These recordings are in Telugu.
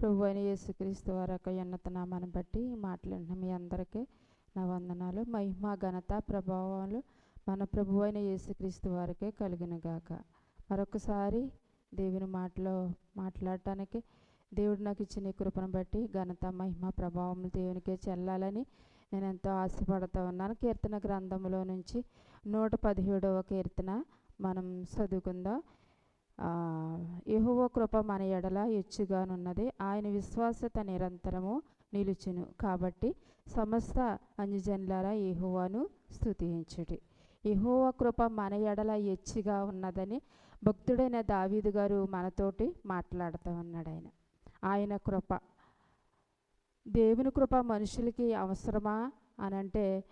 ప్రభు అయిన యేసుక్రీస్తు వారి యొక్క ఉన్నత నామాన్ని బట్టి మాట్లాడిన మీ అందరికీ నా వందనాలు. మహిమ ఘనత ప్రభావాలు మన ప్రభు అయిన యేసుక్రీస్తు వారికే కలిగిన గాక మరొకసారి దేవుని మాటలో మాట్లాడటానికి దేవుడు నాకు ఇచ్చిన ఈ కృపను బట్టి ఘనత మహిమ ప్రభావం దేవునికే చెల్లాలని నేను ఎంతో ఆశపడుతూ ఉన్నాను. కీర్తన గ్రంథంలో నుంచి నూట పదిహేడవ కీర్తన మనం చదువుకుందాం. యహువ కృప మన ఎడల ఎచ్చుగానున్నది. ఆయన విశ్వాసత నిరంతరము నిలుచును. కాబట్టి సమస్త అన్యజనులారా యహువాను స్థుతించుడి యెహోవ కృప మన ఎడల ఎచ్చిగా ఉన్నదని భక్తుడైన దావీదు గారు మనతోటి మాట్లాడుతూ ఉన్నాడు ఆయన. ఆయన కృప. దేవుని కృప మనుషులకి అవసరమా అని అంటే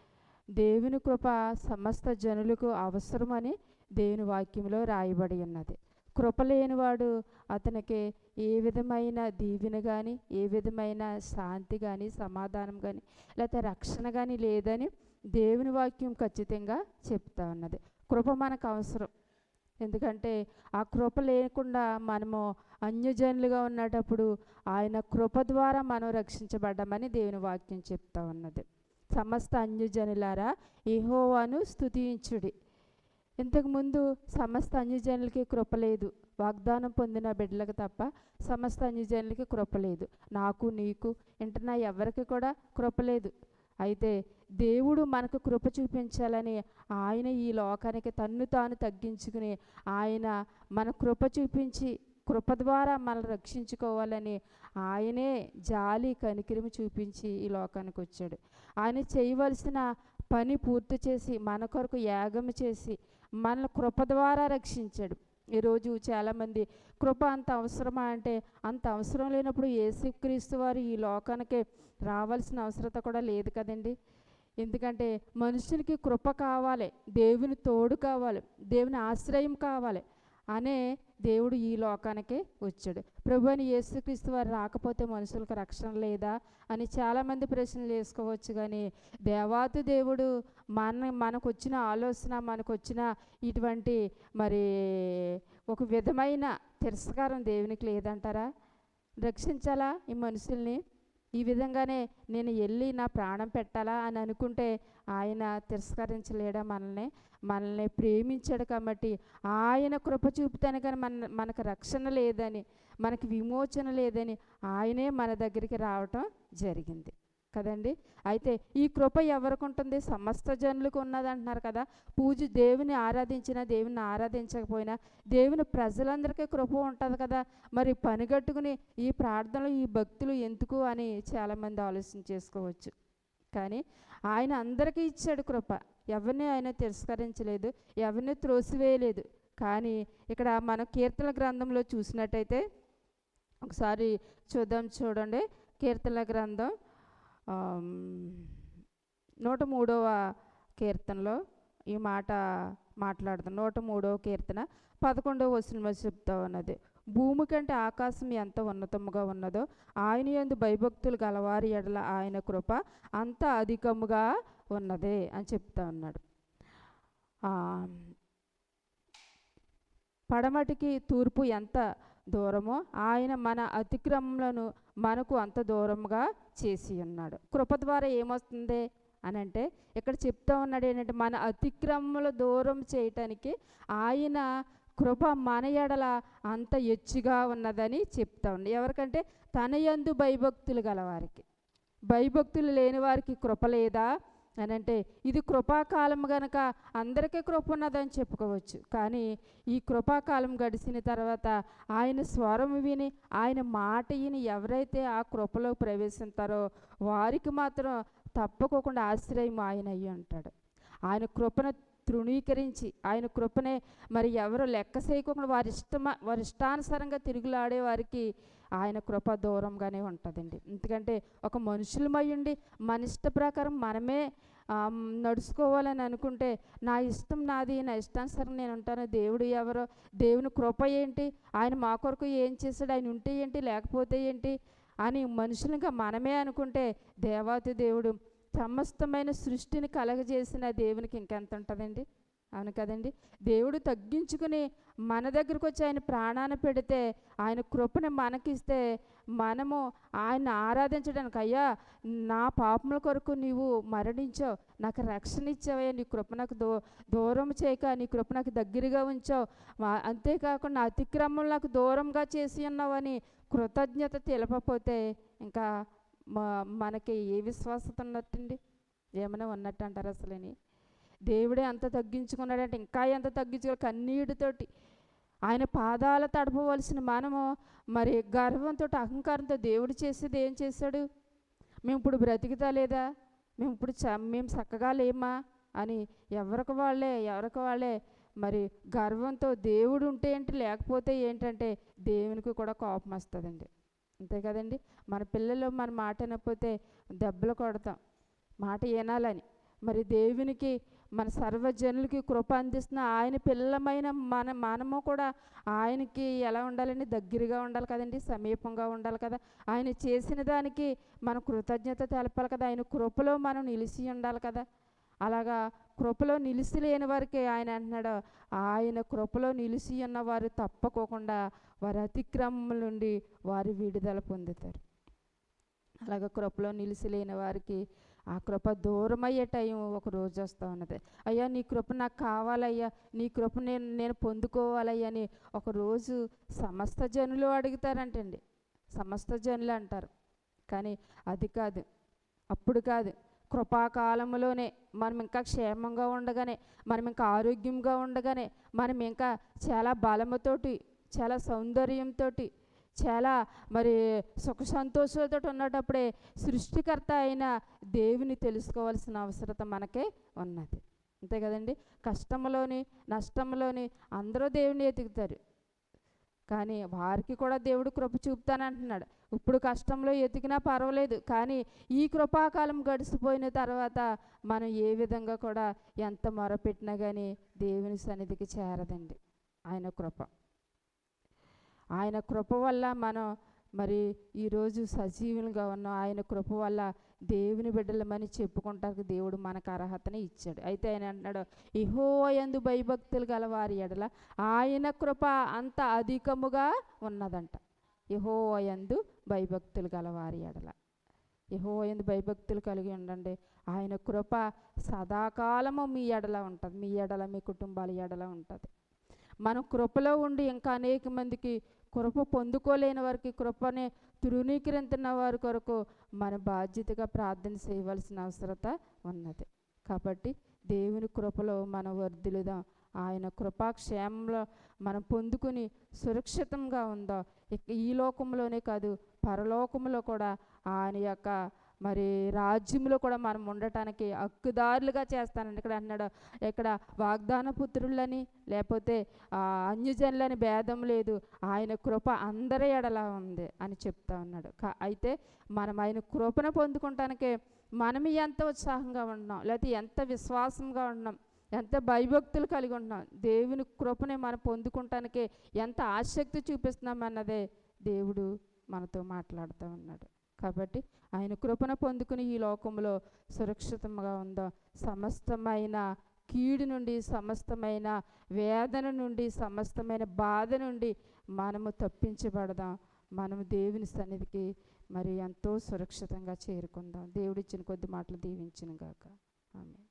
దేవుని కృప సమస్త జనులకు అవసరమని దేవుని వాక్యంలో రాయబడి ఉన్నది. కృపలేనివాడు అతనికి ఏ విధమైన దీవెన కానీ ఏ విధమైన శాంతి కానీ సమాధానం కానీ లేకపోతే రక్షణ కానీ లేదని దేవుని వాక్యం ఖచ్చితంగా చెప్తా ఉన్నది. కృప మనకు అవసరం. ఎందుకంటే ఆ కృప లేకుండా మనము అన్యజనులుగా ఉన్నటప్పుడు ఆయన కృప ద్వారా మనం రక్షించబడ్డామని దేవుని వాక్యం చెప్తా ఉన్నది. సమస్త అన్యజనులారా ఇహోవాను స్తుతించుడి. ఇంతకుముందు సమస్త అన్యజనులకి కృపలేదు వాగ్దానం పొందిన బిడ్డలకు తప్ప సమస్త అన్యజనులకి కృప లేదు. నాకు నీకు ఇంటనా ఎవరికి కూడా కృపలేదు అయితే దేవుడు మనకు కృప చూపించాలని ఆయన ఈ లోకానికి తన్ను తాను తగ్గించుకుని ఆయన మన కృప చూపించి కృప ద్వారా మనల్ని రక్షించుకోవాలని ఆయనే జాలి కనికిరిమి చూపించి ఈ లోకానికి వచ్చాడు. ఆయన చేయవలసిన పని పూర్తి చేసి మన కొరకు యాగం చేసి మనల్ని కృప ద్వారా రక్షించాడు. ఈరోజు చాలామంది కృప అంత అవసరమా అంటే అంత అవసరం లేనప్పుడు యేసుక్రీస్తు వారు ఈ లోకానికి రావాల్సిన అవసరత కూడా లేదు కదండి. ఎందుకంటే మనుషునికి కృప కావాలి దేవుని తోడు కావాలి దేవుని ఆశ్రయం కావాలి అనే దేవుడు ఈ లోకానికి వచ్చాడు. ప్రభు అని యేసుక్రీస్తు వారు రాకపోతే మనుషులకు రక్షణ లేదా అని చాలామంది ప్రశ్నలు వేసుకోవచ్చు కానీ దేవాతి దేవుడు మన మనకు వచ్చిన ఆలోచన మనకు వచ్చిన ఇటువంటి మరి ఒక విధమైన తిరస్కారం దేవునికి లేదంటారా? రక్షించాలా ఈ మనుషుల్ని? ఈ విధంగానే నేను వెళ్ళి నా ప్రాణం పెట్టాలా అని అనుకుంటే ఆయన తిరస్కరించలేడా మనల్ని? మనల్ని ప్రేమించాడు కాబట్టి ఆయన కృప చూపుతాను కానీ మన మనకు రక్షణ లేదని మనకి విమోచన లేదని ఆయనే మన దగ్గరికి రావటం జరిగింది. కదండి? అయితే ఈ కృప ఎవరికి ఉంటుంది సమస్త జనులకు ఉన్నది అంటున్నారు కదా. పూజ దేవుని ఆరాధించినా దేవుని ఆరాధించకపోయినా దేవుని ప్రజలందరికీ కృప ఉంటుంది కదా. మరి పనిగట్టుకుని ఈ ప్రార్థనలు ఈ భక్తులు ఎందుకు అని చాలామంది ఆలోచన చేసుకోవచ్చు. కానీ ఆయన అందరికీ ఇచ్చాడు కృప. ఎవరిని ఆయన తిరస్కరించలేదు ఎవరిని త్రోసివేయలేదు. కానీ ఇక్కడ మన కీర్తన గ్రంథంలో చూసినట్టయితే ఒకసారి చూద్దాం చూడండి. కీర్తన గ్రంథం నూట మూడవ కీర్తనలో ఈ మాట మాట్లాడుతాం నూట మూడవ కీర్తన పదకొండవ వచనంలో చెప్తా ఉన్నది. భూమి కంటే ఆకాశం ఎంత ఉన్నతముగా ఉన్నదో ఆయన ఎందు భయభక్తులు గలవారి ఎడల ఆయన కృప అంత అధికముగా ఉన్నది అని చెప్తా ఉన్నాడు. పడమటికి తూర్పు ఎంత దూరమో ఆయన మన అతిక్రమలను మనకు అంత దూరంగా చేసి ఉన్నాడు. కృప ద్వారా ఏమొస్తుంది అని అంటే ఇక్కడ చెప్తా ఉన్నాడు ఏంటంటే మన అతిక్రమముల దూరం చేయటానికి ఆయన కృప మన ఎడల అంత ఎచ్చుగా ఉన్నదని చెప్తా ఉంది. ఎవరికంటే తన యందు భయభక్తులు గలవారికి. భయభక్తులు లేని వారికి కృప లేదా? అని అంటే ఇది కృపాకాలం గనక అందరికీ కృప ఉన్నదని చెప్పుకోవచ్చు. కానీ ఈ కృపాకాలం గడిచిన తర్వాత ఆయన స్వరం విని ఆయన మాట విని ఎవరైతే ఆ కృపలో ప్రవేశిస్తారో వారికి మాత్రం తప్పకోకుండా ఆశ్రయం ఆయన అయ్యి ఉంటాడు. ఆయన కృపను తృణీకరించి ఆయన కృపనే మరి ఎవరు లెక్క చేయకుండా వారి ఇష్టమ వారి ఇష్టానుసారంగా తిరుగులాడే వారికి ఆయన కృప దూరంగానే ఉంటుందండి. ఎందుకంటే ఒక మనుషులమై ఉండి మన ఇష్ట ప్రకారం మనమే నడుచుకోవాలని అనుకుంటే నా ఇష్టం నాది నా ఇష్టానుసారం నేను ఉంటాను దేవుడు ఎవరో దేవుని కృప ఏంటి ఆయన మా కొరకు ఏం చేశాడు ఆయన ఉంటే ఏంటి లేకపోతే ఏంటి అని మనుషులుగా మనమే అనుకుంటే దేవాతి దేవుడు సమస్తమైన సృష్టిని కలగజేసిన దేవునికి ఇంకెంత ఉంటుందండి? అవును కదండి. దేవుడు తగ్గించుకుని మన దగ్గరకు వచ్చి ఆయన ప్రాణాన్ని పెడితే ఆయన కృపని మనకిస్తే మనము ఆయన ఆరాధించడానికి అయ్యా నా పాపముల కొరకు నీవు మరణించావు. నాకు రక్షణ ఇచ్చావయ్యా నీ కృప నాకు దూ దూరం చేయక నీ కృప నాకు దగ్గరగా ఉంచావు. అంతేకాకుండా అతిక్రమం నాకు దూరంగా చేసి ఉన్నావని కృతజ్ఞత తెలపపోతే ఇంకా మనకి ఏ విశ్వాసత ఉన్నట్టండి ఏమైనా ఉన్నట్టు అంటారు అసలని? దేవుడే అంత తగ్గించుకున్నాడంటే ఇంకా ఎంత తగ్గించుకో కన్నీటితోటి? ఆయన పాదాల తడపవలసిన మనము మరి గర్వంతో అహంకారంతో దేవుడు చేసేది ఏం చేశాడు? మేము ఇప్పుడు బ్రతికితా లేదా? మేము ఇప్పుడు చ మేము చక్కగా లేమా? అని ఎవరికి వాళ్ళే ఎవరికి వాళ్ళే మరి గర్వంతో దేవుడు ఉంటే ఏంటి లేకపోతే ఏంటంటే దేవునికి కూడా కోపం వస్తుందండి. అంతే కదండి. మన పిల్లలు మన మాట వినకపోతే దెబ్బలు కొడతాం. మాట వినాలని. మరి దేవునికి మన సర్వజనులకి కృప అందిస్తున్న ఆయన పిల్లమైన మన మనము కూడా ఆయనకి ఎలా ఉండాలండి? దగ్గరగా ఉండాలి కదండి. సమీపంగా ఉండాలి కదా. ఆయన చేసిన దానికి మనం కృతజ్ఞత తెలపాలి కదా. ఆయన కృపలో మనం నిలిచి ఉండాలి కదా. అలాగా కృపలో నిలిచి లేని వారికి ఆయన అంటున్నాడు ఆయన కృపలో నిలిచి ఉన్నవారు తప్పకోకుండా వారి అతిక్రమముల నుండి వారు విడుదల పొందుతారు. అలాగ కృపలో నిలిచి లేని వారికి ఆ కృప దూరం అయ్యే టైం ఒక రోజు వస్తూ ఉన్నది. అయ్యా నీ కృప నాకు కావాలయ్యా నీ కృప నేను నేను పొందుకోవాలయ్యా అని ఒక రోజు సమస్త జనులు అడుగుతారంటండి. సమస్త జనులు అంటారు. కానీ అది కాదు అప్పుడు కాదు. కృపాకాలంలోనే మనం ఇంకా క్షేమంగా ఉండగానే మనం ఇంకా ఆరోగ్యంగా ఉండగానే మనం ఇంకా చాలా బలముతోటి చాలా సౌందర్యంతో చాలా మరి సుఖ సంతోషాలతో ఉన్నటప్పుడే సృష్టికర్త అయిన దేవుని తెలుసుకోవాల్సిన అవసరత మనకే ఉన్నది. అంతే కదండి? కష్టంలోని నష్టంలోని అందరూ దేవుని ఎతుకుతారు కానీ వారికి కూడా దేవుడు కృప చూపుతానంటున్నాడు. ఇప్పుడు కష్టంలో ఎతికినా పర్వాలేదు కానీ ఈ కృపాకాలం గడిచిపోయిన తర్వాత మనం ఏ విధంగా కూడా ఎంత మొరపెట్టినా కానీ దేవుని సన్నిధికి చేరదండి. ఆయన కృప. ఆయన కృప వల్ల మనం మరి ఈరోజు సజీవులుగా ఉన్నాం. ఆయన కృప వల్ల దేవుని బిడ్డలమని చెప్పుకుంటానికి దేవుడు మనకు అర్హతని ఇచ్చాడు. అయితే ఆయన అంటున్నాడు ఇహో ఎందు భయభక్తులు గల వారి ఎడల ఆయన కృప అంత అధికముగా ఉన్నదంట. ఇహో ఎందు భయభక్తులు గల వారి ఎడల. ఇహో ఎందు భయభక్తులు కలిగి ఉండండి. ఆయన కృప సదాకాలము మీ ఎడల ఉంటుంది. మీ ఎడల మీ కుటుంబాల ఎడల ఉంటుంది. మనం కృపలో ఉండి ఇంకా అనేక మందికి కృప పొందుకోలేని వారికి కృపని తృణీకరించిన వారి కొరకు మన బాధ్యతగా ప్రార్థన చేయవలసిన అవసరత ఉన్నది. కాబట్టి దేవుని కృపలో మనం వర్ధిలుదాం? ఆయన కృపాక్షేమంలో మనం పొందుకుని సురక్షితంగా ఉందాం? ఈ లోకంలోనే కాదు పరలోకంలో కూడా ఆయన యొక్క మరి రాజ్యంలో కూడా మనం ఉండటానికి హక్కుదారులుగా చేస్తానని ఇక్కడ అన్నాడు ఇక్కడ వాగ్దాన పుత్రులని లేకపోతే ఆ, అన్యజనులని భేదం లేదు. ఆయన కృప అందరి ఎడలా ఉంది అని చెప్తా ఉన్నాడు. కా- అయితే మనం ఆయన కృపను పొందుకుంటానికి మనం ఎంత ఉత్సాహంగా ఉన్నాం లేకపోతే ఎంత విశ్వాసంగా ఉన్నాం ఎంత భయభక్తులు కలిగి ఉన్నాం దేవుని కృపని మనం పొందుకుంటానికి ఎంత ఆసక్తి చూపిస్తున్నాం అన్నదే దేవుడు మనతో మాట్లాడుతూ ఉన్నాడు. కాబట్టి ఆయన కృపణ పొందుకుని ఈ లోకంలో సురక్షితంగా ఉందాం? సమస్తమైన కీడు నుండి సమస్తమైన వేదన నుండి సమస్తమైన బాధ నుండి మనము తప్పించబడదాం. మనము దేవుని సన్నిధికి మరి ఎంతో సురక్షితంగా చేరుకుందాం. దేవుడిచ్చిన కొద్ది మాటలు దీవించిన గాక. ఆమె